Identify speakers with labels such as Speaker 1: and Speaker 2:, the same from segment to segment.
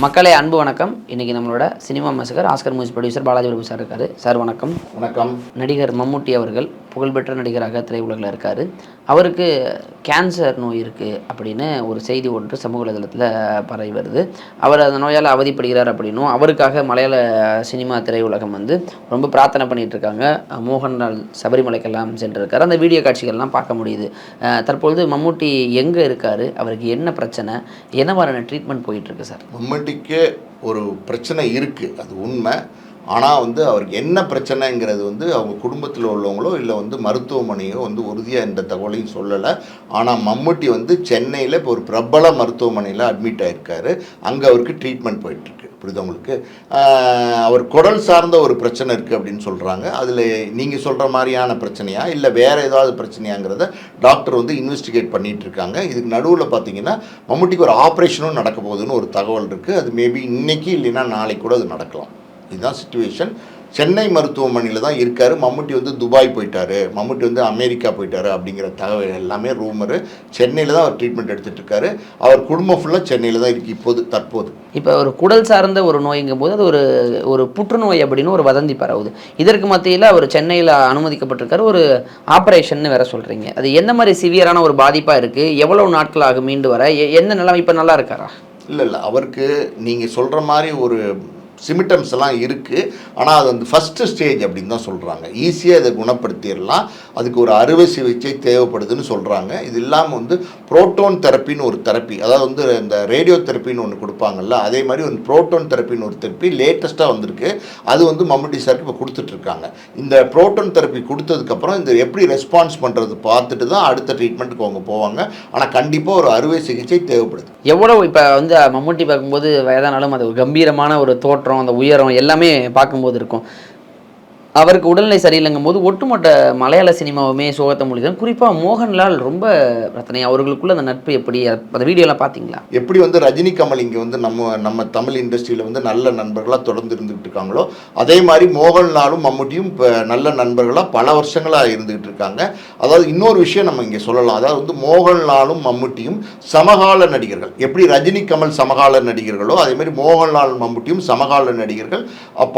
Speaker 1: மக்களே அன்பு வணக்கம். இன்னைக்கு நம்மளோட cinema மசகர் Oscar movies producer Balaji Prabhu sir இருக்காரு. சார் வணக்கம்.
Speaker 2: வணக்கம்.
Speaker 1: நடிகர் மம்முட்டி அவர்கள் புகழ்பெற்ற நடிகராக திரையுலகில் இருக்கார். அவருக்கு கேன்சர் நோய் இருக்குது அப்படின்னு ஒரு செய்தி ஒன்று சமூக வலைதளத்தில் பரவி வருது. அவர் அந்த நோயால் அவதிப்படுகிறார் அப்படின்னும் அவருக்காக மலையாள சினிமா திரையுலகம் வந்து ரொம்ப பிரார்த்தனை பண்ணிகிட்ருக்காங்க இருக்காங்க. மோகன்லால் சபரிமலைக்கெல்லாம் சென்றிருக்கார். அந்த வீடியோ காட்சிகள்லாம் பார்க்க முடியுது. தற்பொழுது மம்முட்டி எங்கே இருக்கார்? அவருக்கு என்ன பிரச்சனை? என்ன மாதிரியான ட்ரீட்மெண்ட் போயிட்டுருக்கு சார்
Speaker 2: மம்முட்டிக்கு ஒரு பிரச்சனை இருக்குது அது உண்மை. ஆனால் வந்து அவருக்கு என்ன பிரச்சனைங்கிறது வந்து அவங்க குடும்பத்தில் உள்ளவங்களோ இல்லை வந்து மருத்துவமனையோ வந்து உறுதியாக இந்த தகவலையும் சொல்லலை. ஆனால் மம்முட்டி வந்து சென்னையில் இப்போ ஒரு பிரபல மருத்துவமனையில் அட்மிட் ஆகியிருக்காரு அங்கே அவருக்கு ட்ரீட்மெண்ட் போயிட்டுருக்கு. புரியுது உங்களுக்கு? அவர் குடல் சார்ந்த ஒரு பிரச்சனை இருக்குது அப்படின்னு சொல்கிறாங்க அதில் நீங்கள் சொல்கிற மாதிரியான பிரச்சனையா இல்லை வேறு ஏதாவது பிரச்சனையாங்கிறத டாக்டர் வந்து இன்வெஸ்டிகேட் பண்ணிகிட்டு இருக்காங்க. இதுக்கு நடுவில் பார்த்தீங்கன்னா மம்முட்டிக்கு ஒரு ஆப்ரேஷனும் நடக்க போகுதுன்னு ஒரு தகவல் இருக்குது அது மேபி இன்றைக்கி இல்லைன்னா நாளைக்கு கூட அது நடக்கலாம். இதுதான் சுச்சுவேஷன் சென்னை மருத்துவமனையில் தான் இருக்கார். மம்முட்டி வந்து துபாய் போயிட்டாரு. மம்முட்டி வந்து அமெரிக்கா போயிட்டாரு அப்படிங்கிற தகவல் எல்லாமே ரூமரு சென்னையில் தான் அவர் ட்ரீட்மெண்ட் எடுத்துட்டு இருக்காரு. அவர் குடும்பம் ஃபுல்லாக சென்னையில் தான் இருக்குது இப்போது தற்போது.
Speaker 1: இப்போ ஒரு குடல் சார்ந்த ஒரு நோய்ங்கும் போது அது ஒரு ஒரு புற்றுநோய் அப்படின்னு ஒரு வதந்தி பரவுது. இதற்கு மத்தியில் அவர் சென்னையில் அனுமதிக்கப்பட்டிருக்காரு. ஒரு ஆப்ரேஷன் வேற சொல்கிறீங்க அது எந்த மாதிரி சிவியரான ஒரு பாதிப்பாக இருக்குது எவ்வளவு நாட்கள் ஆகும் மீண்டு வர? எ- என்ன நிலைமை? இப்போ நல்லா இருக்காரா?
Speaker 2: இல்லை இல்லை. அவருக்கு நீங்கள் சொல்கிற மாதிரி ஒரு சிமிட்டம்ஸ் எல்லாம் இருக்குது ஆனால் அது வந்து ஃபஸ்ட்டு ஸ்டேஜ் அப்படின்னு தான் சொல்கிறாங்க ஈஸியாக இதை குணப்படுத்திடலாம். அதுக்கு ஒரு அறுவை சிகிச்சை தேவைப்படுதுன்னு சொல்கிறாங்க இது இல்லாமல் வந்து புரோட்டோன் தெரப்பின்னு ஒரு தெரப்பி அதாவது வந்து இந்த ரேடியோ தெரப்பின்னு ஒன்று கொடுப்பாங்கல்ல அதே மாதிரி ஒரு புரோட்டோன் தெரப்பின்னு ஒரு தெரப்பி லேட்டஸ்ட்டாக வந்திருக்கு. அது வந்து மம்முட்டி சாருக்கு இப்போ கொடுத்துட்ருக்காங்க இந்த புரோட்டோன் தெரப்பி கொடுத்ததுக்கப்புறம் இந்த எப்படி ரெஸ்பான்ஸ் பண்ணுறது பார்த்துட்டு தான் அடுத்த ட்ரீட்மெண்ட்டுக்கு அவங்க போவாங்க. ஆனால் கண்டிப்பாக ஒரு அறுவை சிகிச்சை தேவைப்படுது.
Speaker 1: எவ்வளோ இப்போ வந்து மம்முட்டி பார்க்கும்போது வயதானாலும் அது ஒரு கம்பீரமான ஒரு தோற்றம் அந்த உயரம் எல்லாமே பார்க்கும்போது இருக்கும். அவருக்கு உடல்நிலை சரியில்லைங்கும் போது ஒட்டுமொத்த மலையாள சினிமாவுமே சோகத்தை மொழிதான் குறிப்பாக மோகன்லால் ரொம்ப ரத்தனை அவர்களுக்குள்ள அந்த நட்பு எப்படி? அந்த வீடியோலாம் பார்த்தீங்களா
Speaker 2: எப்படி வந்து ரஜினி கமல் இங்கே வந்து நம்ம நம்ம தமிழ் இண்டஸ்ட்ரியில் வந்து நல்ல நண்பர்களாக தொடர்ந்து இருந்துகிட்டு இருக்காங்களோ அதே மாதிரி மோகன்லாலும் மம்முட்டியும் இப்போ நல்ல நண்பர்களாக பல வருஷங்களாக இருந்துகிட்டு இருக்காங்க. அதாவது இன்னொரு விஷயம் நம்ம இங்கே சொல்லலாம். அதாவது வந்து மோகன்லாலும் மம்முட்டியும் சமகால நடிகர்கள். எப்படி ரஜினி கமல் சமகால நடிகர்களோ அதே மாதிரி மோகன்லால் மம்முட்டியும் சமகால நடிகர்கள்.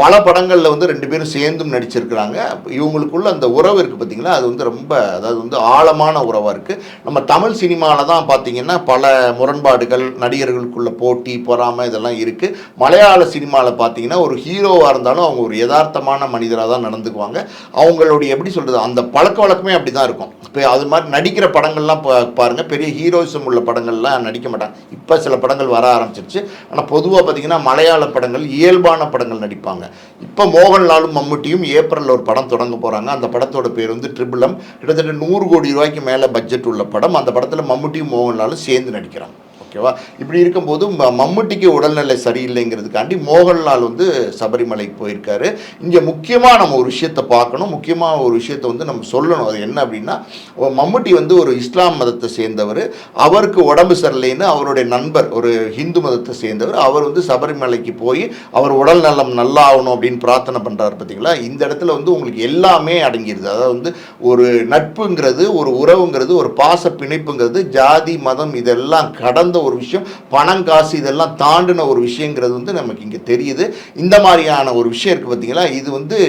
Speaker 2: பல படங்களில் வந்து ரெண்டு பேரும் சேர்ந்தும் வச்சுருக்கிறாங்க. இவங்களுக்குள்ள அந்த உறவு இருக்குது பார்த்தீங்களா அது வந்து ரொம்ப அதாவது வந்து ஆழமான உறவாக இருக்குது நம்ம தமிழ் சினிமாவில் தான் பார்த்தீங்கன்னா பல முரண்பாடுகள் நடிகர்களுக்குள்ள போட்டி பொறாமை இதெல்லாம் இருக்குது மலையாள சினிமாவில் பார்த்தீங்கன்னா ஒரு ஹீரோவாக இருந்தாலும் அவங்க ஒரு யதார்த்தமான மனிதராக தான் நடந்துக்குவாங்க. அவங்களுடைய எப்படி சொல்கிறது அந்த பழக்க வழக்கமே அப்படி தான் இருக்கும். இப்போ அது மாதிரி நடிக்கிற படங்கள்லாம் பா பாருங்கள் பெரிய ஹீரோயிசம் உள்ள படங்கள்லாம் நடிக்க மாட்டாங்க. இப்போ சில படங்கள் வர ஆரம்பிச்சிருச்சு. ஆனால் பொதுவாக பார்த்தீங்கன்னா மலையாள படங்கள் இயல்பான படங்கள் நடிப்பாங்க. இப்போ மோகன்லாலும் மம்முட்டியும் ஏ ஏப்ரலில் ஒரு படம் தொடங்க போகிறாங்க அந்த படத்தோட பேர் வந்து ட்ரிபிளம் கிட்டத்தட்ட நூறு கோடி ரூபாய்க்கு மேலே பட்ஜெட் உள்ள படம். அந்த படத்தில் மம்முட்டியும் மோகன்லாலும் சேர்ந்து நடிக்கிறாங்க. ஓகேவா? இப்படி இருக்கும்போது ம- மம்முட்டிக்கு உடல்நிலை சரியில்லைங்கிறதுக்காண்டி மோகன்லால் வந்து சபரிமலைக்கு போயிருக்காரு. இங்கே முக்கியமாக நம்ம ஒரு விஷயத்தை பார்க்கணும். முக்கியமாக ஒரு விஷயத்தை வந்து நம்ம சொல்லணும். அது என்ன அப்படின்னா மம்முட்டி வந்து ஒரு இஸ்லாம் மதத்தை சேர்ந்தவர். அவருக்கு உடம்பு சரியில்லைன்னு அவருடைய நண்பர் ஒரு ஹிந்து மதத்தை சேர்ந்தவர் அவர் வந்து சபரிமலைக்கு போய் அவர் உடல் நலம் நல்லா ஆகணும் அப்படின்னு பிரார்த்தனை பண்ணுறாரு பார்த்தீங்களா இந்த இடத்துல வந்து உங்களுக்கு எல்லாமே அடங்கிடுது அதாவது வந்து ஒரு நட்புங்கிறது ஒரு உறவுங்கிறது ஒரு பாச பிணைப்புங்கிறது ஜாதி மதம் இதெல்லாம் கடந்த ஒரு விஷயம் பணம் காசு இதெல்லாம் தாண்டின ஒரு விஷயங்கிறது வந்து நமக்கு இங்கே தெரியுது. இந்த மாதிரியான ஒரு விஷயம் இருக்குது பார்த்தீங்களா இது வந்து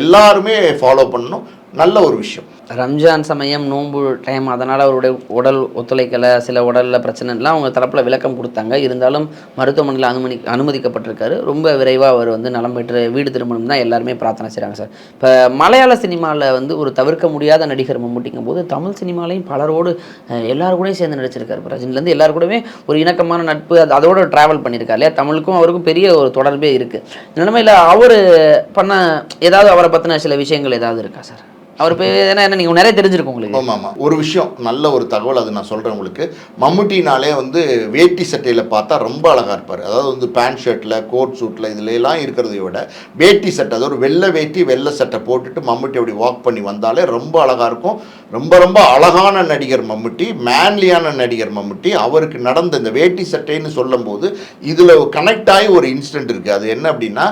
Speaker 2: எல்லாருமே ஃபாலோ பண்ணணும். நல்ல ஒரு விஷயம்.
Speaker 1: ரம்ஜான் சமயம் நோன்பு டைம் அதனால் அவருடைய உடல் ஒத்துழைக்கலை சில உடலில் பிரச்சனைலாம் அவங்க தரப்பில் விளக்கம் கொடுத்தாங்க. இருந்தாலும் மருத்துவமனையில் அனுமதி அனுமதிக்கப்பட்டிருக்காரு. ரொம்ப விரைவாக அவர் வந்து நலம் பெற்று வீடு திரும்பணும் தான் எல்லாருமே பிரார்த்தனை செய்கிறாங்க சார். இப்போ மலையாள சினிமாவில் வந்து ஒரு தவிர்க்க முடியாத நடிகர் மம்முட்டிங்கும் போது தமிழ் சினிமாலையும் பலரோடு எல்லாரும் கூடயும் சேர்ந்து நடிச்சிருக்காரு. இப்போ ரஜினிலேருந்து எல்லார் கூடவே ஒரு இணக்கமான நட்பு அது அதோட ட்ராவல் பண்ணியிருக்காரு இல்லையா? தமிழுக்கும் அவருக்கும் பெரிய ஒரு தொடர்பே இருக்குது நிலைமையில் அவர் பண்ண ஏதாவது அவரை பற்றின சில விஷயங்கள் ஏதாவது இருக்கா சார்? அவர் பேர் ஏன்னா என்ன நீங்கள் நிறைய தெரிஞ்சிருக்கும் உங்களுக்கு.
Speaker 2: ஆமாம் ஆமாம் ஒரு விஷயம் நல்ல ஒரு தகவல் அது நான் சொல்கிறேன் உங்களுக்கு. மம்முட்டினாலே வந்து வேட்டி சட்டையில் பார்த்தா ரொம்ப அழகாக இருப்பார். அதாவது வந்து பேண்ட் ஷர்ட்டில் கோட் சூட்டில் இதுல எல்லாம் விட வேட்டி சட்டை அதாவது ஒரு வெள்ளை வேட்டி வெள்ளை சட்டை போட்டுட்டு மம்முட்டி அப்படி வாக் பண்ணி வந்தாலே ரொம்ப அழகாக இருக்கும். ரொம்ப ரொம்ப அழகான நடிகர் மம்முட்டி மேன்லியான நடிகர் மம்முட்டி. அவருக்கு நடந்த இந்த வேட்டி சட்டைன்னு சொல்லும்போது இதில் கனெக்ட் ஆகி ஒரு இன்சிடென்ட் இருக்குது அது என்ன அப்படின்னா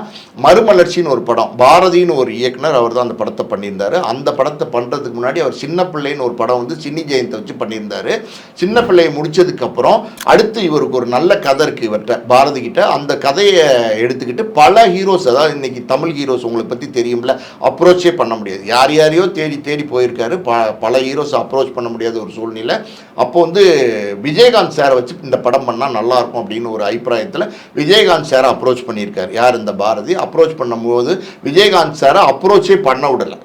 Speaker 2: மறுமலர்ச்சின்னு ஒரு படம் பாரதின்னு ஒரு இயக்குனர் அவர் தான் அந்த படத்தை பண்ணியிருந்தாரு. அந்த படத்தை பண்ணுறதுக்கு முன்னாடி அவர் சின்ன பிள்ளைன்னு ஒரு படம் வந்து சின்னி ஜெயந்தை வச்சு பண்ணியிருந்தாரு. சின்ன பிள்ளையை முடிச்சதுக்கப்புறம் அடுத்து இவருக்கு ஒரு நல்ல கதை இருக்குது இவர்கிட்ட பாரதி கிட்ட. அந்த கதையை எடுத்துக்கிட்டு பல ஹீரோஸ் அதாவது இன்னைக்கு தமிழ் ஹீரோஸ் உங்களை பற்றி தெரியும்ல அப்ரோச்சே பண்ண முடியாது. யார் யாரையோ தேடி தேடி போயிருக்காரு. ப பல ஹீரோஸ் அப்ரோச் பண்ண முடியாத ஒரு சூழ்நிலை. அப்போ வந்து விஜயகாந்த் சாரை வச்சு இந்த படம் பண்ணால் நல்லா இருக்கும் அப்படின்னு ஒரு அபிப்பிராயத்தில் விஜயகாந்த் சாரை அப்ரோச் பண்ணியிருக்காரு. யார் இந்த பாரதி? அப்ரோச் பண்ணும்போது விஜயகாந்த் சாரை அப்ரோச்சே பண்ண விடலை.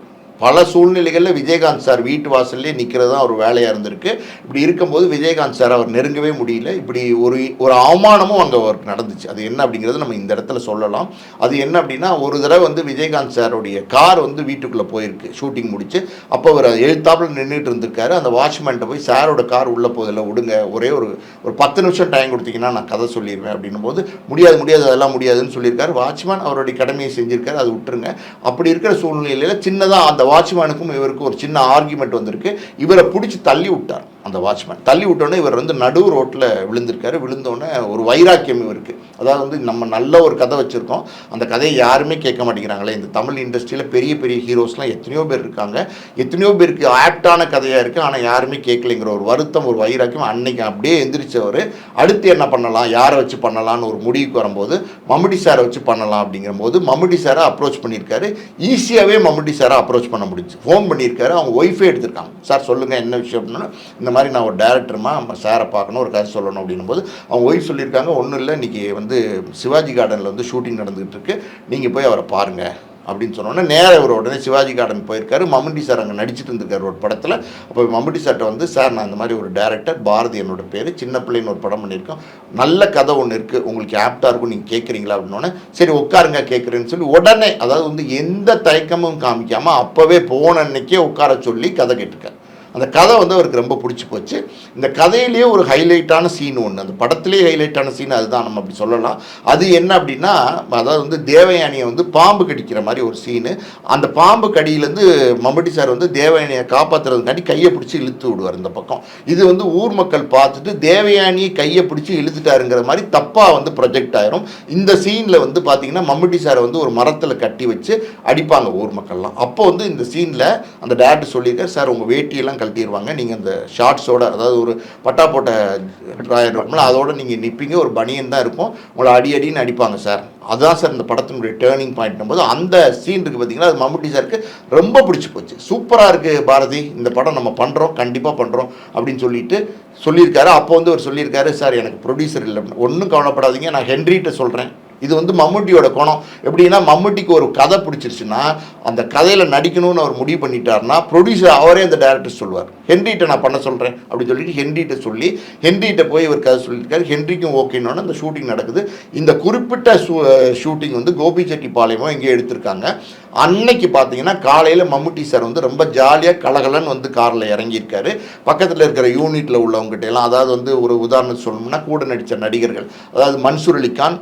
Speaker 2: பல சூழ்நிலைகளில் விஜயகாந்த் சார் வீட்டு வாசல்லே நிற்கிறது தான் ஒரு வேலையாக இருந்திருக்கு. இப்படி இருக்கும்போது விஜயகாந்த் சார் அவர் நெருங்கவே முடியல. இப்படி ஒரு ஒரு அவமானமும் அங்கே அவருக்கு நடந்துச்சு. அது என்ன அப்படிங்கிறது நம்ம இந்த இடத்துல சொல்லலாம். அது என்ன அப்படின்னா ஒரு தடவை வந்து விஜயகாந்த் சாருடைய கார் வந்து வீட்டுக்குள்ளே போயிருக்கு. ஷூட்டிங் முடிச்சு அப்போ அவர் எழுத்தாப்பில் நின்றுட்டு இருந்திருக்காரு. அந்த வாட்ச்மேன்ட்ட போய் சாரோட கார் உள்ளே போதில் விடுங்க. ஒரே ஒரு ஒரு பத்து நிமிஷம் டைம் கொடுத்தீங்கன்னா நான் கதை சொல்லிடுவேன். அப்படின்னும் போது முடியாது முடியாது. அதெல்லாம் முடியாதுன்னு சொல்லியிருக்காரு. வாட்ச்மேன் அவருடைய கடமையை செஞ்சிருக்காரு. அது விட்டுருங்க. அப்படி இருக்கிற சூழ்நிலையில் சின்னதாக அந்த வாட்ச்மேனுக்கும் இவருக்கும் ஒரு சின்ன ஆர்கியூமெண்ட் வந்திருக்கு. இவரை பிடிச்சி தள்ளி விட்டார். அந்த வாட்ச்மேன் தள்ளி விட்டோன்னே இவர் வந்து நடு ரோட்டில் விழுந்திருக்காரு. விழுந்தோடனே ஒரு வைராக்கியம் இவருக்கு. அதாவது வந்து நம்ம நல்ல ஒரு கதை வச்சுருக்கோம். அந்த கதையை யாருமே கேட்க மாட்டேங்கிறாங்களே. இந்த தமிழ் இண்டஸ்ட்ரியில் பெரிய பெரிய ஹீரோஸ்லாம் எத்தனையோ பேர் இருக்காங்க. எத்தனையோ பேருக்கு ஆப்டான கதையாக இருக்குது ஆனால் யாருமே கேட்கலைங்கிற ஒரு வருத்தம் ஒரு வைராக்கியம் அன்னைக்கு அப்படியே எந்திரிச்சவர். அடுத்து என்ன பண்ணலாம்? யாரை வச்சு பண்ணலாம்னு ஒரு முடிவுக்கு வரும்போது மம்முடி சாரை வச்சு பண்ணலாம் அப்படிங்கிற போது மம்முடி சாரை அப்ரோச் பண்ணியிருக்காரு. ஈஸியாகவே மம்முடி சாரை அப்ரோச் பண்ண முடிஞ்சு ஃபோன் பண்ணியிருக்காரு. அவங்க ஒய்ஃபே எடுத்திருக்காங்க. சார் சொல்லுங்கள் என்ன விஷயம்? அப்படின்னா இந்த மாதிரி நான் ஒரு டேரக்டர்மா சாரை பார்க்கணும் ஒரு கதை சொல்லணும் அப்படின்னும் போது அவங்க ஒய்ஃப் சொல்லியிருக்காங்க ஒன்றும் இல்லை இன்றைக்கி வந்து சிவாஜி கார்டனில் வந்து ஷூட்டிங் நடந்துகிட்டு இருக்கு. நீங்கள் போய் அவரை பாருங்கள் அப்படின்னு சொன்னோன்னே நேராக இவர் உடனே சிவாஜி கார்டன் போயிருக்காரு. மம்முட்டி சார் அங்கே நடிச்சிட்டு இருந்திருக்காரு ஒரு படத்தில். அப்போ மம்முட்டி சார்ட்ட வந்து சார் நான் இந்த மாதிரி ஒரு டேரக்டர் பாரதி என்னோட பேர் சின்ன பிள்ளைன்னு ஒரு படம் பண்ணியிருக்கோம். நல்ல கதை ஒன்று இருக்குது உங்களுக்கு ஆப்டாக இருக்கும் நீங்கள் கேட்குறீங்களா அப்படின்னோடனே சரி உட்காருங்க கேட்குறேன்னு சொல்லி உடனே அதாவது வந்து எந்த தயக்கமும் காமிக்காமல் அப்போவே போன அன்னைக்கே உட்கார சொல்லி கதை கேட்டிருக்காரு. அந்த கதை வந்து அவருக்கு ரொம்ப பிடிச்சி போச்சு. இந்த கதையிலேயே ஒரு ஹைலைட்டான சீன் ஒன்று அந்த படத்துலேயே ஹைலைட்டான சீன் அதுதான் நம்ம அப்படி சொல்லலாம். அது என்ன அப்படின்னா அதாவது வந்து தேவயானியை வந்து பாம்பு கடிக்கிற மாதிரி ஒரு சீனு அந்த பாம்பு கடியிலேருந்து மம்பட்டி சார் வந்து தேவயானியை காப்பாற்றுறதுக்காண்டி கையை பிடிச்சி இழுத்து விடுவார் இந்த பக்கம். இது வந்து ஊர் மக்கள் பார்த்துட்டு தேவயானியை கையை பிடிச்சி இழுத்துட்டாருங்கிற மாதிரி தப்பாக வந்து ப்ரொஜெக்ட் ஆயிரும். இந்த சீனில் வந்து பார்த்தீங்கன்னா மம்முட்டி சாரை வந்து ஒரு மரத்தில் கட்டி வச்சு அடிப்பாங்க ஊர் மக்கள்லாம். அப்போ வந்து இந்த சீனில் அந்த டேரக்டர் சொல்லியிருக்கார் சார் உங்கள் வேட்டியெல்லாம் கழட்டிடுவாங்க நீங்கள் அந்த ஷார்ட்ஸோட அதாவது ஒரு பட்டா போட்ட ட்ராயர் இருக்கும்ல அதோட நீங்கள் நிற்பீங்க ஒரு பனியன் தான் இருக்கும். உங்களை அடி அடின்னு அடிப்பாங்க சார் அதுதான் சார் இந்த படத்தினுடைய டேர்னிங் பாயிண்ட் போது அந்த சீன் இருக்குது பார்த்தீங்கன்னா அது மம்முட்டி சாருக்கு ரொம்ப பிடிச்சி போச்சு. சூப்பராக இருக்குது பாரதி. இந்த படம் நம்ம பண்ணுறோம் கண்டிப்பாக பண்ணுறோம் அப்படின்னு சொல்லிட்டு சொல்லியிருக்காரு. அப்போ வந்து அவர் சொல்லியிருக்காரு சார் எனக்கு ப்ரொடியூசர் இல்லை. ஒன்றும் கவலைப்படாதீங்க நான் ஹென்ரிகிட்ட சொல்கிறேன் இது வந்து மம்முட்டியோட குணம். எப்படின்னா மம்முட்டிக்கு ஒரு கதை பிடிச்சிருச்சுன்னா அந்த கதையில் நடிக்கணும்னு அவர் முடிவு பண்ணிட்டாருன்னா ப்ரொடியூசர் அவரே அந்த டேரக்டர் சொல்லுவார். ஹென்ரிகிட்ட நான் பண்ண சொல்கிறேன் அப்படின்னு சொல்லிட்டு ஹென்ரிகிட்ட சொல்லி ஹென்ரிகிட்ட போய் இவர் கதை சொல்லியிருக்காரு. ஹென்ரிக்கும் ஓகேன்னு அந்த ஷூட்டிங் நடக்குது. இந்த குறிப்பிட்ட ஷூ ஷூட்டிங் வந்து கோபிச்செட்டிப்பாளையமோ இங்கே எடுத்திருக்காங்க. அன்னைக்கு பார்த்தீங்கன்னா காலையில் மம்முட்டி சார் வந்து ரொம்ப ஜாலியாக கலகலன்னு வந்து காரில் இறங்கியிருக்காரு. பக்கத்தில் இருக்கிற யூனிட்டில் உள்ளவங்ககிட்ட எல்லாம் அதாவது வந்து ஒரு உதாரணம் சொல்லணும்னா கூட நடித்த நடிகர்கள் அதாவது மன்சூர் அலிகான்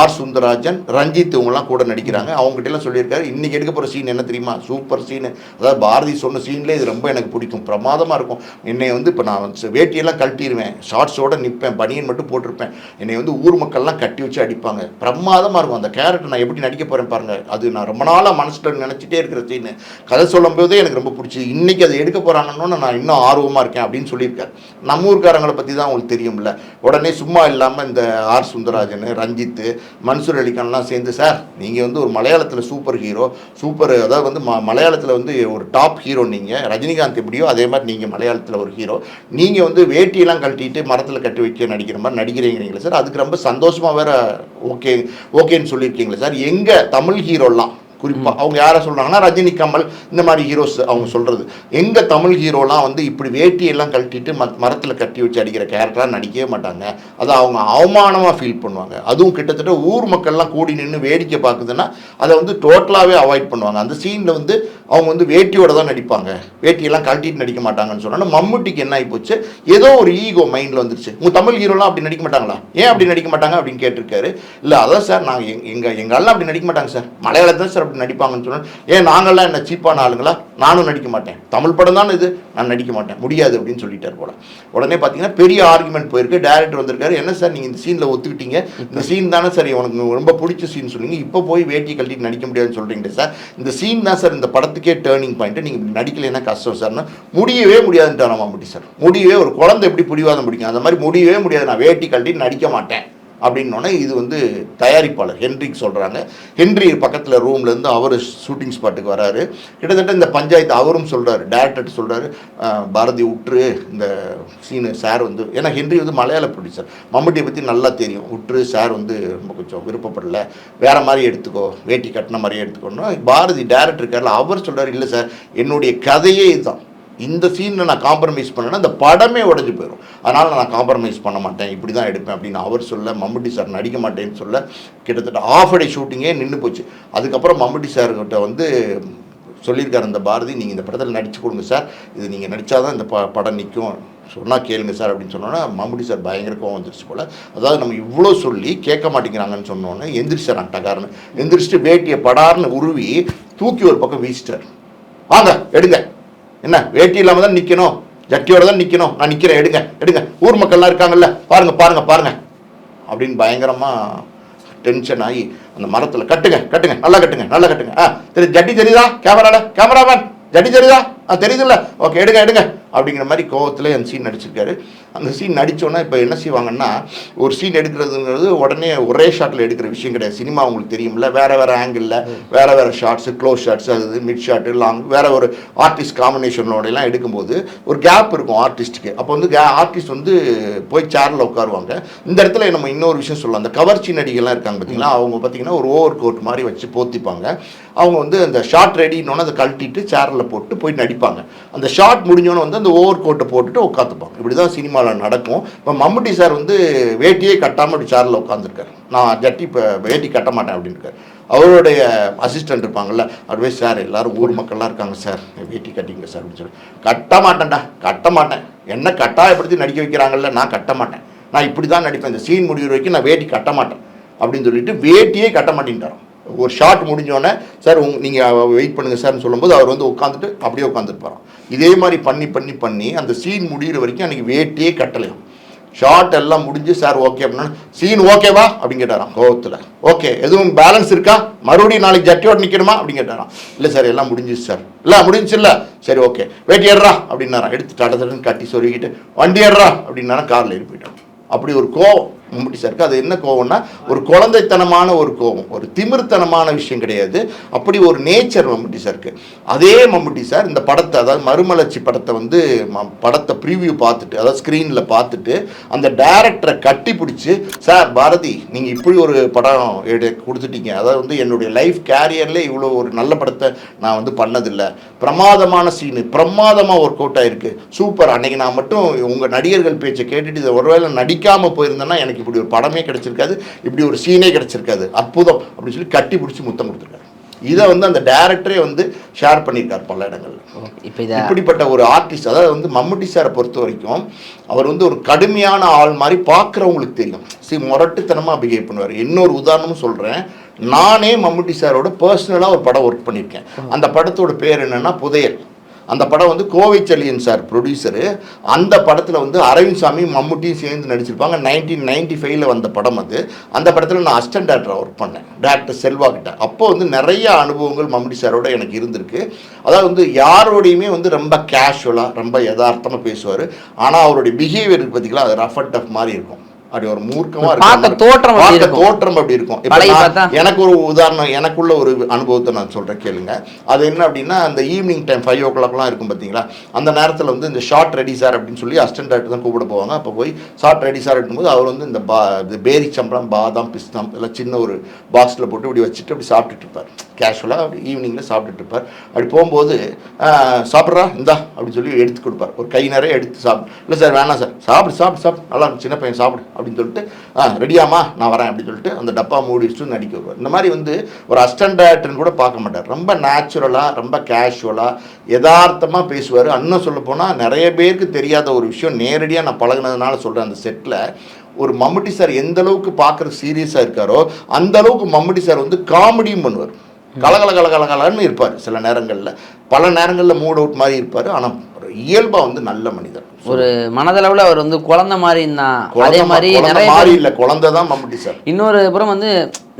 Speaker 2: ஆர் சுந்தரராஜன் ரஞ்சித் இவங்கெல்லாம் கூட நடிக்கிறாங்க. அவங்ககிட்டலாம் சொல்லியிருக்காரு. இன்றைக்கி எடுக்க போகிற சீன் என்ன தெரியுமா? சூப்பர் சீனு அதாவது பாரதி சொன்ன சீன்லேயே இது ரொம்ப எனக்கு பிடிக்கும். பிரமாதமாக இருக்கும். என்னை வந்து இப்போ நான் வேட்டியெல்லாம் கழட்டிடுவேன் ஷார்ட்ஸோடு நிற்பேன் பனியன் மட்டும் போட்டிருப்பேன். என்னை வந்து ஊர் மக்கள்லாம் கட்டி வச்சு அடிப்பாங்க. பிரமாதமாக இருக்கும். அந்த கேரக்டர் நான் எப்படி நடிக்க போகிறேன் பாருங்கள் அது நான் ரொம்ப நாள் நாளாக மனசில் நினச்சிட்டே இருக்கிற சீனு கதை சொல்லும் போதே எனக்கு ரொம்ப பிடிச்சி இன்னைக்கு அதை எடுக்க போகிறாங்கன்னு நான் இன்னும் ஆர்வமாக இருக்கேன் அப்படின்னு சொல்லியிருக்காரு. நம்ம ஊர்க்காரங்களை பற்றி தான் உங்களுக்கு தெரியும்ல. உடனே சும்மா இல்லாமல் இந்த ஆர் சுந்தரராஜன் ரஞ்சித்து மன்சூர் அலிகான்லாம் சேர்ந்து சார் நீங்கள் வந்து ஒரு மலையாளத்தில் சூப்பர் ஹீரோ சூப்பர் அதாவது வந்து ம மலையாளத்தில் வந்து ஒரு டாப் ஹீரோ நீங்கள் ரஜினிகாந்த் எப்படியோ அதே மாதிரி நீங்கள் மலையாளத்தில் ஒரு ஹீரோ நீங்கள் வந்து வேட்டியெல்லாம் கழட்டிட்டு மரத்தில் கட்டி வைக்க நடிக்கிற மாதிரி நடிக்கிறீங்கிறீங்களா சார் அதுக்கு ரொம்ப சந்தோஷமாக வேற ஓகே ஓகேன்னு சொல்லியிருக்கீங்களே சார். எங்கள் தமிழ் ஹீரோலாம் குறிப்பாக அவங்க யாரை சொல்கிறாங்கன்னா ரஜினி கமல் இந்த மாதிரி ஹீரோஸ் அவங்க சொல்கிறது எங்கள் தமிழ் ஹீரோலாம் வந்து இப்படி வேட்டியெல்லாம் கழட்டிட்டு ம மரத்தில் கட்டி வச்சு அடிக்கிற கேரக்டராக நடிக்கவே மாட்டாங்க. அதை அவங்க அவமானமாக ஃபீல் பண்ணுவாங்க. அதுவும் கிட்டத்தட்ட ஊர் மக்கள்லாம் கூடி நின்று வேடிக்கை பார்க்குதுன்னா அதை வந்து டோட்டலாகவே அவாய்ட் பண்ணுவாங்க. அந்த சீனில் வந்து அவங்க வந்து வேட்டியோட தான் நடிப்பாங்க. வேட்டியெல்லாம் கழட்டிட்டு நடிக்க மாட்டாங்கன்னு சொன்னா மம்முட்டிக்கு என்ன ஆகி போச்சு ஏதோ ஒரு ஈகோ மைண்டில் வந்துருச்சு. உங்கள் தமிழ் ஹீரோலாம் அப்படி நடிக்க மாட்டாங்களா? ஏன் அப்படி நடிக்க மாட்டாங்க அப்படின்னு கேட்டிருக்காரு. இல்லை அதான் சார் நாங்கள் எங்கள் எங்கள் அப்படி நடிக்க மாட்டாங்க சார். மலையாளத்தில் சார் அப்படி நடிப்பாங்கன்னு சொன்னேன் ஏன் நாங்கள்லாம் என்ன சீப்பான ஆளுங்களா? நானும் நடிக்க மாட்டேன். தமிழ் படம் தான் இது. நான் நடிக்க மாட்டேன். முடியாது அப்படின்னு சொல்லிட்டார் போல. உடனே பார்த்தீங்கன்னா பெரிய ஆர்குமெண்ட் போயிருக்கு. டேரக்டர் வந்திருக்காரு. என்ன சார் நீங்கள் இந்த சீனில் ஒத்துக்கிட்டீங்க? இந்த சீன் தானே சார் உனக்கு ரொம்ப பிடிச்ச சீன் சொன்னீங்க இப்போ போய் வேட்டி கழட்டி நடிக்க முடியாதுன்னு சொல்கிறீங்க சார். இந்த சீன் தான் சார் இந்த படத்துக்கே டேர்னிங் பாயிண்ட் நீங்கள் நடிக்கலைன்னா கஷ்டம் சார்னு முடியவே முடியாதுன்ட்டார் மம்முட்டி சார். முடியவே ஒரு குழந்தை எப்படி பிடிவாதம் பிடிக்கும்? அந்த மாதிரி முடியவே முடியாது. நான் வேட்டி கழட்டி நடிக்க மாட்டேன். அப்படின்னோடனே இது வந்து தயாரிப்பாளர் ஹென்ரிக்கு சொல்கிறாங்க ஹென்றி பக்கத்தில் ரூம்லேருந்து அவர் ஷூட்டிங் ஸ்பாட்டுக்கு வராரு. கிட்டத்தட்ட இந்த பஞ்சாயத்து அவரும் சொல்கிறாரு டேரக்டர் சொல்கிறாரு பாரதி உற்று இந்த சீனு சார் வந்து ஏன்னா ஹென்ரி வந்து மலையாள ப்ரொடியூசர் மம்முட்டியை பற்றி நல்லா தெரியும். உற்று சார் வந்து ரொம்ப கொஞ்சம் விருப்பப்படல. வேறு மாதிரி எடுத்துக்கோ வேட்டி கட்டின மாதிரியே எடுத்துக்கோன்னா. பாரதி டேரக்டர் இருக்கார்ல அவர் சொல்கிறார் இல்லை சார் என்னுடைய கதையே இதுதான். இந்த சீனில் நான் காம்ப்ரமைஸ் பண்ணேன்னா இந்த படமே உடஞ்சி போயிடும் அதனால் நான் காம்ப்ரமைஸ் பண்ண மாட்டேன். இப்படி தான் எடுப்பேன் அப்படின்னு அவர் சொல்ல மம்முட்டி சார் நடிக்க மாட்டேன்னு சொல்ல கிட்டத்தட்ட ஆஃப் டே ஷூட்டிங்கே நின்று போச்சு. அதுக்கப்புறம் மம்முட்டி சார்கிட்ட வந்து சொல்லியிருக்காரு அந்த பாரதி நீங்கள் இந்த படத்தில் நடிச்சு கொடுங்க சார் இது நீங்கள் நடித்தாதான் இந்த ப படம் நிற்கும் சொன்னால் கேளுங்க சார் அப்படின்னு சொன்னோன்னா மம்முட்டி சார் பயங்கர கோவம் வந்துருச்சு போல். அதாவது நம்ம இவ்வளோ சொல்லி கேட்க மாட்டேங்கிறாங்கன்னு சொன்னோன்னே எந்திரிச்சார் அட்டகாரன்னு எந்திரிச்சிட்டு வேட்டியை படார்னு உருவி தூக்கி ஒரு பக்கம் வீசிட்டார். வாங்க எடுங்க. என்ன வேட்டி இல்லாமல் தான் நிற்கணும் ஜட்டியோட தான் நிற்கணும் நான் நிற்கிறேன் எடுங்க எடுங்க. ஊர் மக்கள்லாம் இருக்காங்கல்ல பாருங்க பாருங்க பாருங்க. அப்படின்னு பயங்கரமாக டென்ஷன் ஆகி அந்த மரத்தில் கட்டுங்க கட்டுங்க நல்லா கட்டுங்க நல்லா கட்டுங்க. ஆ சரி ஜட்டி தெரியுதா? கேமராவில் கேமராமேன் ஜட்டி தெரியுதா? ஆ தெரியுதுல்ல? ஓகே எடுங்க எடுங்க. அப்படிங்கிற மாதிரி கோவத்தில் அந்த சீன் நடிச்சிருக்காரு. அந்த சீன் நடித்தோன்னா இப்போ என்ன செய்வாங்கன்னா ஒரு சீன் எடுக்கிறதுங்கிறது உடனே ஒரே ஷாட்டில் எடுக்கிற விஷயம் கிடையாது. சினிமா உங்களுக்கு தெரியும்ல வேறு வேறு ஆங்கிளில் வேறு வேறு ஷார்ட்ஸு க்ளோஸ் ஷார்ட்ஸ் அது மிட் ஷாட்டு லாங் வேறு ஒரு ஆர்டிஸ்ட் காம்பினேஷனோடலாம் எடுக்கும்போது ஒரு கேப் இருக்கும் ஆர்டிஸ்ட்டுக்கு அப்போ வந்து கே ஆர்டிஸ்ட் வந்து போய் சேரில் உட்காருவாங்க. இந்த இடத்துல நம்ம இன்னொரு விஷயம் சொல்லலாம். அந்த கவர்ச்சி நடிகைலாம் இருக்காங்க பார்த்தீங்களா அவங்க பார்த்தீங்கன்னா ஒரு ஓவர் கோட் மாதிரி வச்சு போத்திப்பாங்க. அவங்க வந்து அந்த ஷார்ட் ரெடினோன்னு அதை கழட்டிட்டு சேரில் போட்டு போய் நடிப்பாங்க. அந்த ஷார்ட் முடிஞ்சோன்னு வந்து அந்த ஓவர் கோட்டை போட்டுட்டு உட்காந்துப்பாங்க. இப்படி தான் சினிமாவில் நடக்கும். இப்போ மம்முட்டி சார் வந்து வேட்டியே கட்டாமல் இப்படி சேரில் உட்காந்துருக்காரு நான் ஜட்டி இப்போ வேட்டி கட்ட மாட்டேன் அப்படின்னு அவருடைய அசிஸ்டன்ட் இருப்பாங்கள்ல அப்படியே சார் எல்லாரும் ஊர் மக்கள்லாம் இருக்காங்க சார் வேட்டி கட்டிங்க சார் அப்படின்னு சொல்லி. கட்ட மாட்டேன்டா கட்ட மாட்டேன். என்ன கட்டாயப்படுத்தி நடிக்க வைக்கிறாங்கல்ல நான் கட்ட மாட்டேன். நான் இப்படி தான் நடிப்பேன். இந்த சீன் முடிகிற வரைக்கும் நான் வேட்டி கட்ட மாட்டேன். அப்படின்னு சொல்லிட்டு வேட்டியே கட்ட மாட்டேன்ட்டாராம். ஒரு ஷார்ட் முடிஞ்சோடனே சார் உங் நீங்கள் வெயிட் பண்ணுங்கள் சார்னு சொல்லும்போது அவர் வந்து உட்காந்துட்டு அப்படியே உட்காந்துருப்பாராம் இதே மாதிரி பண்ணி பண்ணி பண்ணி அந்த சீன் முடிகிற வரைக்கும் அன்றைக்கி வேட்டியே கட்டலையாம். ஷார்ட் எல்லாம் முடிஞ்சு சார் ஓகே அப்படின்னா சீன் ஓகேவா அப்படின்னு கேட்டாராம் கோவத்தில். ஓகே எதுவும் பேலன்ஸ் இருக்கா? மறுபடியும் நாளைக்கு ஜட்டியோட நிற்கணுமா அப்படின்னு கேட்டாராம். இல்லை சார் எல்லாம் முடிஞ்சிச்சு சார் இல்லை முடிஞ்சு இல்லை சரி ஓகே வேட்டி ஏறா அப்படின்னாராம். எடுத்து தட தடன்னு கட்டி சொருகிட்டு வண்டி ஏறா அப்படின்னாராம் காரில் ஏறி போயிட்டான். அப்படி ஒரு கோவம் மம்முட்டி சாருக்கு அது என்ன கோவம்னா ஒரு குழந்தைத்தனமான ஒரு கோவம். ஒரு திமிர்த்தனமான விஷயம் கிடையாது. அப்படி ஒரு நேச்சர் மம்முட்டி சாருக்கு அதே மம்முட்டி சார் இந்த படத்தை அதாவது மறுமலர்ச்சி படத்தை வந்து ம- படத்தை ப்ரீவியூ பார்த்துட்டு அதாவது ஸ்க்ரீனில் பார்த்துட்டு அந்த டேரக்டரை கட்டி பிடிச்சி சார் பாரதி நீங்கள் இப்படி ஒரு படம் எடு கொடுத்துட்டீங்க. அதாவது வந்து என்னுடைய லைஃப் கேரியரில் இவ்வளோ ஒரு நல்ல படத்தை நான் வந்து பண்ணதில்லை. பிரமாதமான சீனு பிரமாதமாக ஒர்க் அவுட் ஆயிருக்கு. சூப்பர் அன்னைக்கு நான் மட்டும் உங்கள் நடிகர்கள் பேச்சை கேட்டுட்டு இதை ஒருவேளை நடிக்காமல் போயிருந்தேன்னா எனக்கு இப்படி ஒரு படமே கிடைச்சிருக்காது இப்படி ஒரு சீனே கிடைச்சிருக்காது அற்புதம் அப்படின்னு சொல்லி கட்டி பிடிச்சி முத்தம் கொடுத்துருக்காரு. இதை வந்து அந்த டேரக்டரே வந்து ஷேர் பண்ணியிருக்கார் பல இடங்கள்ல.
Speaker 1: இப்போ
Speaker 2: இப்படிப்பட்ட ஒரு ஆர்டிஸ்ட் அதாவது வந்து மம்முட்டி சாரை பொறுத்த வரைக்கும் அவர் வந்து ஒரு கடுமையான ஆள் மாதிரி பார்க்குறவங்களுக்கு தெரியும். சி முரட்டுத்தனமாக பிஹேவ் பண்ணுவார். இன்னொரு உதாரணமும் சொல்கிறேன் நானே மம்முட்டி சாரோட பர்சனலாக ஒரு படம் ஒர்க் பண்ணியிருக்கேன். அந்த படத்தோட பேர் என்னன்னா புதையல். அந்த படம் வந்து கோவை செல்லியன் சார் ப்ரொடியூசரு அந்த படத்தில் வந்து அரவிந்த் சாமி மம்முட்டியும் சேர்ந்து நடிச்சிருப்பாங்க. நைன்டீன் நைன்டி ஃபைவ்ல வந்த படம் அது. அந்த படத்தில் நான் அஸ்டன் டேரக்டராக ஒர்க் பண்ணேன். டேரக்டர் செல்வா கிட்ட. அப்போ வந்து நிறைய அனுபவங்கள் மம்முட்டி சாரோட எனக்கு இருந்திருக்கு. அதாவது வந்து யாரோடையுமே வந்து ரொம்ப கேஷுவலாக ரொம்ப யதார்த்தமாக பேசுவார். ஆனால் அவருடைய பிஹேவியர் பார்த்தீங்களா அது ரஃப் அண்ட் டஃப் மாதிரி இருக்கும். அப்படி ஒரு மூர்க்கமாக
Speaker 1: பார்க்க தோற்றம்
Speaker 2: பார்க்க. தோற்றம் அப்படி இருக்கும். இப்ப? எனக்கு ஒரு உதாரணம் எனக்குள்ள ஒரு அனுபவத்தை நான் சொல்கிறேன் கேளுங்க. அது என்ன அப்படின்னா அந்த ஈவினிங் டைம் ஃபைவ் ஓ கிளாக்லாம் இருக்கும் பார்த்தீங்களா அந்த நேரத்தில் வந்து இந்த ஷார்ட் ரெடி சார் அப்படின்னு சொல்லி அசிஸ்டன்ட் டேரக்டர் தான் கூப்பிட போவாங்க. அப்போ போய் ஷார்ட் ரெடி சார் இருக்கும்போது அவர் வந்து இந்த பா பேரி சம்பளம் பாதாம் பிஸ்தாம் எல்லாம் சின்ன ஒரு பாக்ஸில் போட்டு இப்படி வச்சுட்டு அப்படி சாப்பிட்டுட்டு இருப்பார். கேஷுவலாக அப்படி ஈவினிங்கில் சாப்பிட்டுட்டு இருப்பார். அப்படி போகும்போது "ஆஹ், சாப்பிட்றா இந்தா அப்படின்னு சொல்லி எடுத்து கொடுப்பார். ஒரு கை நிறைய எடுத்து சாப்பிடு. இல்லை சார் வேணாம் சார் சாப்பிடு சாப்பிடு சாப்பிடு. நல்லா சின்ன பையன் சாப்பிடு. அப்படின்னு சொல்லிட்டு ஆ ரெடியாமா நான் வரேன் அப்படின்னு சொல்லிட்டு அந்த டப்பா மூடி வச்சுட்டு நடிக்க வருவார். இந்த மாதிரி வந்து ஒரு அஸ்டன்ட் டேரக்டர்னு கூட பார்க்க மாட்டார். ரொம்ப நேச்சுரலாக ரொம்ப கேஷுவலாக யதார்த்தமாக பேசுவார். அண்ணன் சொல்ல போனால் நிறைய பேருக்கு தெரியாத ஒரு விஷயம் நேரடியாக நான் பழகுனதுனால சொல்கிறேன் அந்த செட்டில் ஒரு மம்முட்டி சார் எந்த அளவுக்கு பார்க்குற சீரியஸாக இருக்காரோ அந்த அளவுக்கு மம்முட்டி சார் வந்து காமெடியும் பண்ணுவார். கலகல கலகலகலன்னு இருப்பார் சில நேரங்களில். பல நேரங்களில் மூட் அவுட் மாதிரி இருப்பார். ஆனால் இயல்பாக வந்து நல்ல மனிதர்.
Speaker 1: ஒரு மனதளவில் அவர் வந்து குழந்தை மாதிரி தான். அதே மாதிரி நிறைய
Speaker 2: மாதிரி இல்லை. குழந்தை தான் மம்முட்டி சார்.
Speaker 1: இன்னொரு புறம் வந்து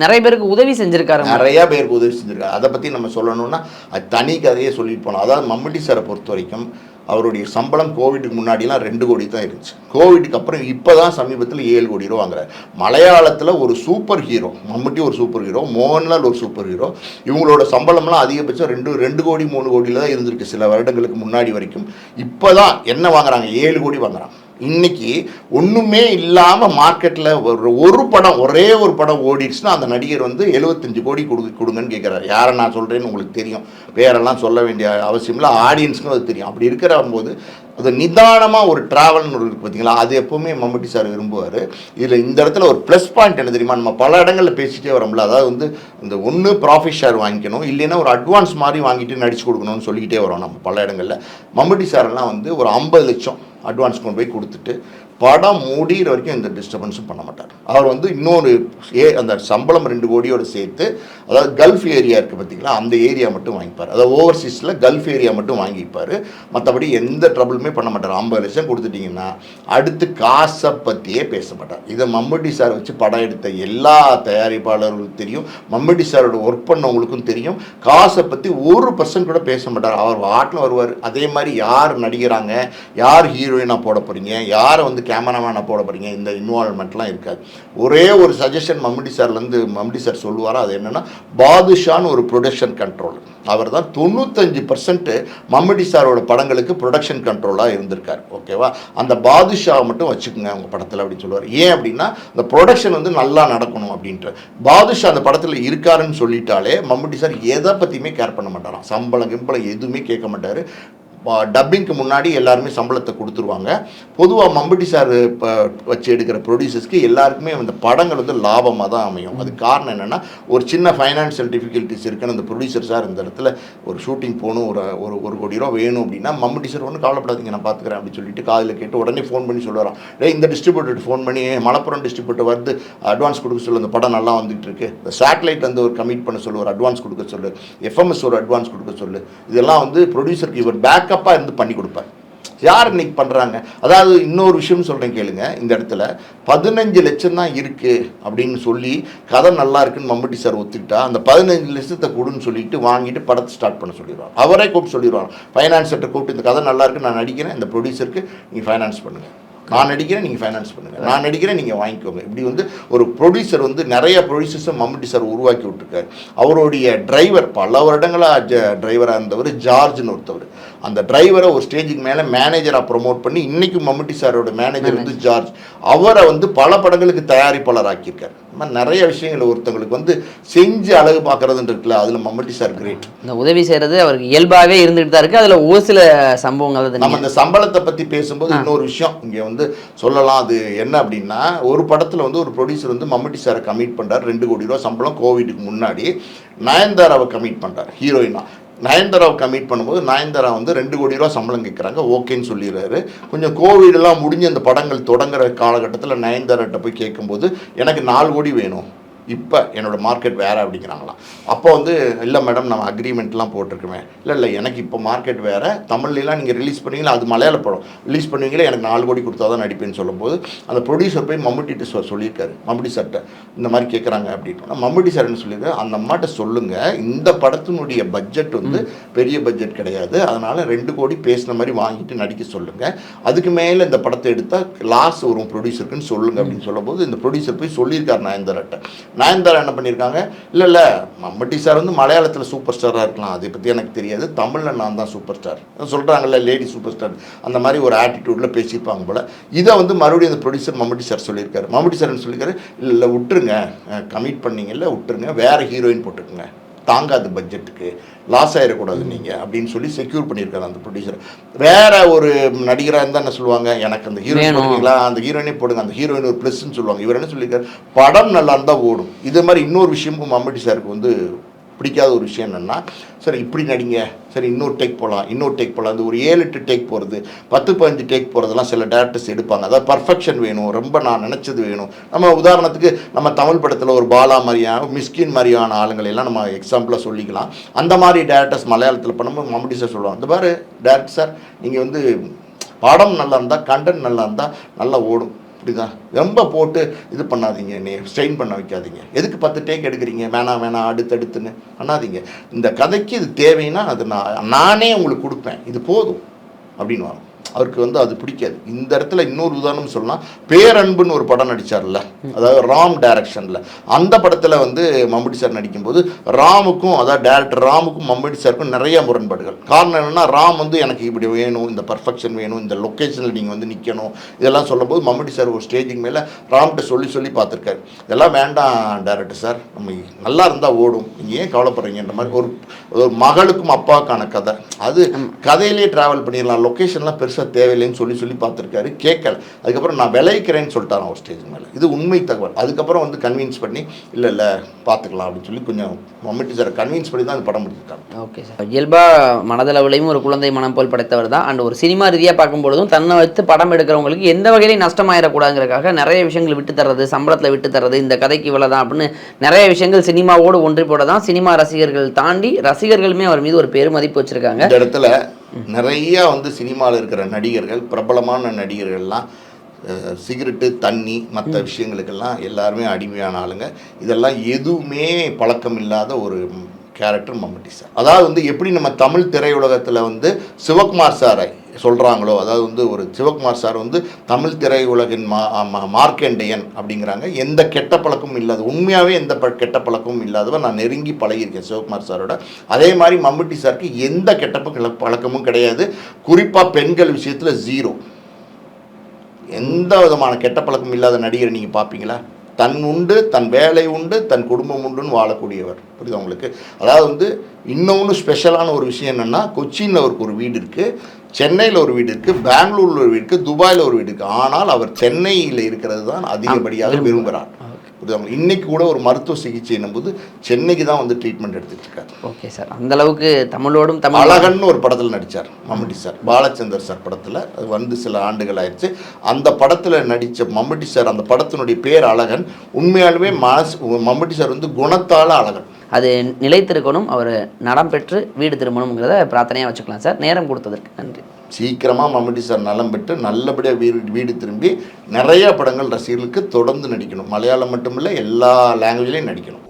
Speaker 1: நிறைய பேருக்கு உதவி செஞ்சிருக்காரு
Speaker 2: நிறைய பேருக்கு உதவி செஞ்சிருக்காரு. அதை பற்றி நம்ம சொல்லணும்னா அது தனி கதையே சொல்லிட்டு போனோம் அதாவது மம்முட்டி சாரை பொறுத்த வரைக்கும் அவருடைய சம்பளம் கோவிட்டுக்கு முன்னாடிலாம் ரெண்டு கோடி தான் இருந்துச்சு. கோவிடுக்கு அப்புறம் இப்போ தான் சமீபத்தில் ஏழு கோடி ரூபா வாங்குறாரு. மலையாளத்தில் ஒரு சூப்பர் ஹீரோ மம்முட்டி ஒரு சூப்பர் ஹீரோ மோகன்லால் ஒரு சூப்பர் ஹீரோ இவங்களோட சம்பளம்லாம் அதிகபட்சம் ரெண்டு ரெண்டு கோடி மூணு கோடியில் தான் இருந்திருக்கு சில வருடங்களுக்கு முன்னாடி வரைக்கும். இப்போ தான் என்ன வாங்குறாங்க? ஏழு கோடி வாங்குறாங்க. இன்னைக்கு ஒன்றுமே இல்லாமல் மார்க்கெட்டில் ஒரு ஒரு படம் ஒரே ஒரு படம் ஓடிடுச்சுன்னா அந்த நடிகர் வந்து எழுபத்தஞ்சு கோடி கொடு கொடுங்கன்னு கேட்குறாரு யாரை நான் சொல்கிறேன்னு உங்களுக்கு தெரியும். பேரெல்லாம் சொல்ல வேண்டிய அவசியம் இல்லை ஆடியன்ஸுக்கும் அது தெரியும். அப்படி இருக்கிற போது அது நிதானமாக ஒரு ட்ராவல்னு ஒரு இருக்கு பார்த்தீங்களா அது எப்போவுமே மம்முட்டி சார் விரும்புவார். இதில் இந்த இடத்துல ஒரு ப்ளஸ் பாயிண்ட் என்ன தெரியுமா? நம்ம பல இடங்களில் பேசிட்டே வரோம்ல. அதாவது வந்து இந்த ஒன்று ப்ராஃபிட் ஷேர் வாங்கிக்கணும் இல்லைன்னா ஒரு அட்வான்ஸ் மாதிரி வாங்கிட்டு நடிச்சு கொடுக்கணும்னு சொல்லிக்கிட்டே வரோம் நம்ம பல இடங்களில். மம்முட்டி சார்லாம் வந்து ஒரு ஐம்பது லட்சம் அட்வான்ஸ் கொண்டு போய் கொடுத்துட்டு படம் முடிகிற வரைக்கும் எந்த டிஸ்டர்பன்ஸும் பண்ண மாட்டார். அவர் வந்து இன்னொரு ஏ அந்த சம்பளம் ரெண்டு கோடியோடு சேர்த்து அதாவது கல்ஃப் ஏரியா இருக்குது பார்த்தீங்களா அந்த ஏரியா மட்டும் வாங்கிப்பார். அதாவது ஓவர்சீஸில் கல்ஃப் ஏரியா மட்டும் வாங்கிப்பார். மற்றபடி எந்த ட்ரபிளுமே பண்ண மாட்டார். ஐம்பது லட்சம் கொடுத்துட்டிங்கன்னா அடுத்து காசை பற்றியே பேச மாட்டார். இதை மம்முட்டி சார் வச்சு படம் எடுத்த எல்லா தயாரிப்பாளர்களுக்கும் தெரியும். மம்முட்டி சாரோட ஒர்க் பண்ணவங்களுக்கும் தெரியும். காசை பற்றி ஒரு பர்சன்ட் கூட பேச மாட்டார். அவர் வாட்டில் வருவார். அதே மாதிரி யார் நடிக்கிறாங்க யார் ஹீரோயினாக போட போகிறீங்க யாரை வந்து கேமராமேனை போட போகிறீங்க இந்த இன்வால்மெண்ட்லாம் இருக்காது. ஒரே ஒரு சஜஷன் மம்முடி சார்லேருந்து மம்முடி சார் சொல்லுவாரோ அது என்னென்னா பாதுஷான்னு ஒரு ப்ரொடக்ஷன் கண்ட்ரோல் அவர் தான் தொண்ணூத்தஞ்சு பர்சன்ட் மம்முடி சாரோட படங்களுக்கு ப்ரொடக்ஷன் கண்ட்ரோலாக இருந்திருக்கார். ஓகேவா அந்த பாதுஷாவை மட்டும் வச்சுக்கோங்க அவங்க படத்தில் அப்படின்னு சொல்லுவார். ஏன் அப்படின்னா அந்த ப்ரொடக்ஷன் வந்து நல்லா நடக்கணும் அப்படின்ட்டு. பாதுஷா அந்த படத்தில் இருக்காருன்னு சொல்லிட்டாலே மம்முட்டி சார் எதை பற்றியுமே கேர் பண்ண மாட்டாராம். சம்பளம் கிம்பளம் எதுவுமே கேட்க மாட்டார். டப்பிங்க்கு முன்னாடி எல்லாருமே சம்பளத்தை கொடுத்துருவாங்க. பொதுவாக மம்பட்டி சார் இப்போ வச்சு எடுக்கிற ப்ரொடியூசர்ஸ்க்கு எல்லாருக்குமே அந்த படங்கள் வந்து லாபமாக தான் அமையும். அது காரணம் என்னென்னா ஒரு சின்ன ஃபைனான்ஷியல் டிஃபிகல்ட்டிஸ் இருக்குன்னு அந்த ப்ரொடியூசர் சார் இந்த இடத்துல ஒரு ஷூட்டிங் போகணும் ஒரு ஒரு ஒரு கோடி ரூபா வேணும் அப்படின்னா மம்பட்டி சார் ஒன்றும் கவலைப்படாதீங்க நான் பார்த்துக்கிறேன் அப்படின்னு சொல்லிட்டு காதில் கேட்டு உடனே ஃபோன் பண்ணி சொல்லுவாராம் டேய் இந்த டிஸ்ட்ரிபியூட்டர் ஃபோன் பண்ணி மலப்புரம் டிஸ்ட்ரிபியூட்டர் வந்து அட்வான்ஸ் கொடுக்க சொல்லு அந்த படம் நல்லா வந்துட்டு இருக்கு. இந்த சேட்டலைட் வந்து ஒரு கமிட் பண்ண சொல்லு ஒரு அட்வான்ஸ் கொடுக்க சொல்லு. எஃப்எம்எஸ் ஒரு அட்வான்ஸ் கொடுக்க சொல்லு. இதெல்லாம் வந்து ப்ரொடியூசருக்கு இவர் பேக்கப்பாக இருந்து பண்ணி கொடுப்பார். யார் இன்னைக்கு பண்ணுறாங்க அதாவது இன்னொரு விஷயம் சொல்கிறேன் கேளுங்க இந்த இடத்துல பதினஞ்சு லட்சம் தான் இருக்குது அப்படின்னு சொல்லி கதை நல்லா இருக்குன்னு மம்முட்டி சார் ஒத்துக்கிட்டா அந்த பதினஞ்சு லட்சத்தை கொடுன்னு சொல்லிட்டு வாங்கிட்டு படத்தை ஸ்டார்ட் பண்ண சொல்லிடுவாங்க அவரே கூப்பிட்டு சொல்லிடுவாங்க ஃபைனான்சர்கிட்ட கூப்பிட்டு இந்த கதை நல்லா இருக்குன்னு நான் நடிக்கிறேன் இந்த ப்ரொடியூசருக்கு நீங்கள் ஃபைனான்ஸ் பண்ணுங்கள் நான் நடிக்கிறேன் நீங்கள் ஃபைனான்ஸ் பண்ணுங்கள் நான் நடிக்கிறேன் நீங்கள் வாங்கிக்கோங்க. இப்படி வந்து ஒரு ப்ரொடியூசர் வந்து நிறைய ப்ரொடியூசர்ஸை மம்முட்டி சார் உருவாக்கி விட்டுருக்காரு. அவருடைய டிரைவர் பல வருடங்களாக டிரைவராக இருந்தவர் ஜார்ஜ்னு ஒருத்தவர். அந்த டிரைவரை ஒரு ஸ்டேஜுக்கு மேலே மேனேஜராக ப்ரொமோட் பண்ணி இன்னைக்கு மம்முட்டி சாரோட மேனேஜர் வந்து ஜார்ஜ். அவரை வந்து பல படங்களுக்கு தயாரிப்பாளர் ஆக்கியிருக்காரு மாதிரி நிறைய விஷயங்கள் ஒருத்தவங்களுக்கு வந்து செஞ்சு அழகு பார்க்கறதுன்னு இருக்குல்ல அதில் மம்முட்டி சார் கிரேட்.
Speaker 1: இந்த உதவி செய்கிறது அவருக்கு இயல்பாகவே இருந்துகிட்டு தான் இருக்குது அதில் ஒரு சில சம்பவங்கள்
Speaker 2: நம்ம இந்த சம்பளத்தை பத்தி பேசும்போது இன்னொரு விஷயம். இங்க வந்து சொல்லலாம் அது என்ன அப்படின்னா ஒரு படத்துல வந்து ஒரு ப்ரொடியூசர் வந்து மம்முட்டி சாரை கமிட் பண்றாரு. ரெண்டு கோடி ரூபா சம்பளம் கோவிடுக்கு முன்னாடி. நயன்தாராவை கமிட் பண்றாரு ஹீரோயினா நயன்தாராவை கமிட் பண்ணும்போது நயன்தாரா வந்து ரெண்டு கோடி ரூபா சம்பளம் கேட்குறாங்க ஓகேன்னு சொல்லிடுறாரு. கொஞ்சம் கோவிடெல்லாம் முடிஞ்சு அந்த படங்கள் தொடங்குற காலகட்டத்தில் நயன்தாராட்ட போய் கேட்கும்போது எனக்கு நாலு கோடி வேணும். இப்போ என்னோட மார்க்கெட் வேறு அப்படிங்கிறாங்களாம் அப்போ வந்து இல்லை மேடம் நம்ம அக்ரிமெண்ட்லாம் போட்டிருக்கோமே. இல்லை இல்லை எனக்கு இப்போ மார்க்கெட் வேறு. தமிழ்லாம் நீங்கள் ரிலீஸ் பண்ணுவீங்களா? அது மலையாள படம். ரிலீஸ் பண்ணுவீங்களா? எனக்கு நாலு கோடி கொடுத்தா தான் நடிப்பேன்னு சொல்லும்போது அந்த ப்ரொடியூசர் போய் மம்முட்டிட்டு சொ சொல்லியிருக்காரு. மம்முட்டி சார்ட்ட இந்த மாதிரி கேட்குறாங்க அப்படின்னு. மம்முட்டி சார் என்ன சொல்லியிருக்காரு? அந்த அம்மாட்ட சொல்லுங்கள் இந்த படத்தினுடைய பட்ஜெட் வந்து பெரிய பட்ஜெட் கிடையாது. அதனால் ரெண்டு கோடி பேசின மாதிரி வாங்கிட்டு நடிக்க சொல்லுங்கள் அதுக்கு மேலே இந்த படத்தை எடுத்தால் லாஸ் வரும் ப்ரொடியூசருக்குன்னு சொல்லுங்க அப்படின்னு சொல்லும்போது இந்த ப்ரொடியூசர் போய் சொல்லியிருக்காரு நயன்தாராட்ட நயன்தாரா என்ன பண்ணியிருக்காங்க இல்லை இல்லை மம்மட்டி சார் வந்து மலையாளத்தில் சூப்பர் ஸ்டாராக இருக்கலாம். அதை பற்றி எனக்கு தெரியாது. தமிழில் நான் தான் சூப்பர் ஸ்டார் சொல்கிறாங்கல்ல லேடி சூப்பர் ஸ்டார் அந்த மாதிரி ஒரு ஆட்டிடியூடில் பேசியிருப்பாங்க போல். இதை வந்து மறுபடியும் அந்த ப்ரொடியூசர் மம்முட்டி சார் சொல்லியிருக்காரு. மம்முட்டி சார் என்ன சொல்லியிருக்காரு? இல்லை இல்லை விட்டுருங்க. கமிட் பண்ணிங்கல்ல விட்டுருங்க. வேறு ஹீரோயின் போட்டுக்கோங்க. தாங்காது பட்ஜெட்டுக்கு லாஸ் ஆயிடக்கூடாது நீங்கள் அப்படின்னு சொல்லி செக்யூர் பண்ணியிருக்காரு அந்த ப்ரொடியூசர் வேற ஒரு நடிகராக இருந்தால் என்ன சொல்லுவாங்க? எனக்கு அந்த ஹீரோயின். போடுவீங்களா? அந்த ஹீரோயினே போடுங்க. அந்த ஹீரோயின் ஒரு ப்ளஸ்ன்னு சொல்லுவாங்க. இவர் என்ன சொல்லியிருக்காரு? படம் நல்லா இருந்தால் ஓடும். இது மாதிரி இன்னொரு விஷயமும் மம்முட்டி சாருக்கு வந்து பிடிக்காத ஒரு விஷயம் என்னென்னா சரி இப்படி நடிங்க. சரி இன்னொரு டேக் போகலாம் இன்னொரு டேக் போகலாம் அது ஒரு ஏழு எட்டு டேக் போகிறது பத்து பதினஞ்சு டேக் போகிறதெல்லாம் சில டேரக்டர்ஸ் எடுப்பாங்க. அதாவது பர்ஃபெக்ஷன் வேணும். ரொம்ப நான் நினச்சது வேணும். நம்ம உதாரணத்துக்கு நம்ம தமிழ் படத்தில் ஒரு பாலா மாதிரியான மிஸ்கின் மாதிரியான ஆளுங்களை எல்லாம் நம்ம எக்ஸாம்பிளாக சொல்லிக்கலாம். அந்த மாதிரி டேரக்டர்ஸ் மலையாளத்தில் பண்ணும்போது மம்முட்டி சார் சொல்லுவாங்க. இந்த மாதிரி டேரக்டர் சார் நீங்கள் வந்து படம் நல்லா இருந்தால் கண்டென்ட் நல்லா இருந்தால் நல்லா ஓடும். இப்படிதான் ரொம்ப போட்டு இது பண்ணாதீங்க நீ ஸ்ட்ரெயின் பண்ண வைக்காதீங்க. எதுக்கு பத்து டேக் எடுக்கிறீங்க? வேணாம் வேணாம் அடுத்தடுத்துன்னு பண்ணாதீங்க. இந்த கதைக்கு இது தேவைன்னா அது நான் நானே உங்களுக்கு கொடுப்பேன். இது போதும். அப்படின்னு வரும். அவருக்கு வந்து அது பிடிக்காது. இந்த இடத்துல இன்னொரு உதாரணம் சொல்லலாம் பேரன்புன்னு ஒரு படம் நடிச்சார்ல. அதாவது ராம் டைரக்ஷனில். அந்த படத்தில் வந்து மம்முட்டி சார் நடிக்கும்போது ராமுக்கும் அதாவது டேரக்டர் ராமுக்கும் மம்முட்டி சாருக்கும் நிறைய முரண்பாடுகள். காரணம் என்னன்னா ராம் வந்து எனக்கு இப்படி வேணும் இந்த பர்ஃபெக்ஷன் வேணும் இந்த லொக்கேஷனில் நீங்கள் வந்து நிற்கணும் இதெல்லாம் சொல்லும்போது மம்முட்டி சார் ஒரு ஸ்டேஜிங் மேலே ராம்கிட்ட சொல்லி சொல்லி பார்த்துருக்காரு. இதெல்லாம் வேண்டாம் டேரக்டர் சார். நம்ம நல்லா இருந்தால் ஓடும். நீங்கள் ஏன் கவலைப்படுறீங்கன்ற மாதிரி ஒரு ஒரு மகளுக்கும் அப்பாவுக்கான கதை. அது கதையிலேயே ட்ராவல் பண்ணிடலாம். லொக்கேஷன்லாம் தேவையில்லைன்னு சொல்லி சொல்லி பார்த்துருக்காரு. கேட்கல. அதுக்கப்புறம் நான் விளைவிக்கிறேன்னு சொல்லிட்டாராம் ஒரு ஸ்டேஜ் மேலே. இது உண்மை தகவல். அதுக்கப்புறம் வந்து கன்வின்ஸ் பண்ணி இல்லை இல்லை பார்த்துக்கலாம் அப்படின்னு சொல்லி கொஞ்சம் மம்மிட்டி சாரை கன்வின்ஸ் பண்ணி தான் அந்த படம் முடிச்சிருக்காங்க.
Speaker 1: ஓகே சார் இயல்பாக மனதளவுலையும் ஒரு குழந்தை மனம் போல் படைத்தவர் தான். அண்ட் ஒரு சினிமா ரீதியாக பார்க்கும்பொழுதும் தன்னை வச்சு படம் எடுக்கிறவங்களுக்கு எந்த வகையிலையும் நஷ்டமாயிடக்கூடாதுங்கிறதுக்காக நிறைய விஷயங்கள் விட்டு தர்றது சம்பளத்தில் விட்டு தர்றது இந்த கதைக்கு இவ்வளோ தான் அப்படின்னு நிறைய விஷயங்கள் சினிமாவோடு ஒன்றி போட தான் சினிமா ரசிகர்கள் தாண்டி ரசிகர்களுமே அவர் மீது ஒரு பெருமதிப்பு வச்சுருக்காங்க.
Speaker 2: இந்த இடத்துல நிறைய வந்து சினிமாவில் இருக்கிற நடிகர்கள் பிரபலமான நடிகர்கள்லாம் சிகரெட்டு தண்ணி மற்ற விஷயங்களுக்கெல்லாம் எல்லாருமே அடிமையான ஆளுங்க. இதெல்லாம் எதுவுமே பழக்கம் இல்லாத ஒரு கேரக்டர் மம்முட்டி சார். அதாவது வந்து எப்படி நம்ம தமிழ் திரையுலகத்தில் வந்து சிவகுமார் சாரை சொல்கிறாங்களோ அதாவது வந்து ஒரு சிவகுமார் சார் வந்து தமிழ் திரையுலகின் மா மார்க்கெண்டையன் அப்படிங்கிறாங்க. எந்த கெட்ட பழக்கமும் இல்லாத உண்மையாகவே எந்த ப கெட்ட பழக்கமும் இல்லாதவர் நான் நெருங்கி பழகியிருக்கேன் சிவகுமார் சாரோட. அதே மாதிரி மம்முட்டி சாருக்கு எந்த கெட்ட பழக்கமும் கிடையாது. குறிப்பாக பெண்கள் விஷயத்தில் ஜீரோ எந்த விதமான கெட்ட பழக்கமும் இல்லாத நடிகரை நீங்கள் பார்ப்பீங்களா தன் உண்டு தன் வேலை உண்டு தன் குடும்பம் உண்டுன்னு வாழக்கூடியவர். புரியுது உங்களுக்கு? அதாவது வந்து இன்னொன்று ஸ்பெஷலான ஒரு விஷயம் என்னென்னா கொச்சியில் அவருக்கு ஒரு வீடு இருக்குது சென்னையில் ஒரு வீடு இருக்குது பெங்களூரில் ஒரு வீடு இருக்குது துபாயில் ஒரு வீடு இருக்குது ஆனால் அவர் சென்னையில் இருக்கிறது தான் அதிகப்படியாக விரும்புகிறார். புரியுதா? உங்களுக்கு? இன்னைக்கு கூட ஒரு மருத்துவ சிகிச்சை என்னும்போது சென்னைக்கு தான் வந்து ட்ரீட்மெண்ட் எடுத்துட்டு இருக்காரு
Speaker 1: ஓகே சார். அந்த அளவுக்கு தமிழோடும் தமிழ்
Speaker 2: அழகன்னு ஒரு படத்தில் நடித்தார் மம்முட்டி சார். பாலச்சந்தர் சார் படத்தில். அது வந்து சில ஆண்டுகள் ஆயிடுச்சு. அந்த படத்தில் நடித்த மம்முட்டி சார் அந்த படத்தினுடைய பேர் அழகன். உண்மையாலுமே மனசு மம்முட்டி சார் வந்து குணத்தால் அழகன்.
Speaker 1: அது நிலைத்திருக்கணும் அவர் நடம் பெற்று வீடு திரும்பணுங்கிறத பிரார்த்தனையாக வச்சுக்கலாம் சார். நேரம் கொடுத்ததற்கு நன்றி.
Speaker 2: சீக்கிரமாக மம்முட்டி சார் நலம் பெற்று நல்லபடியாக வீடு வீடு திரும்பி நிறைய படங்கள் ரசிகர்களுக்கு தொடர்ந்து நடிக்கணும். மலையாளம் மட்டுமில்லை எல்லா லாங்குவேஜ்லேயும் நடிக்கணும்.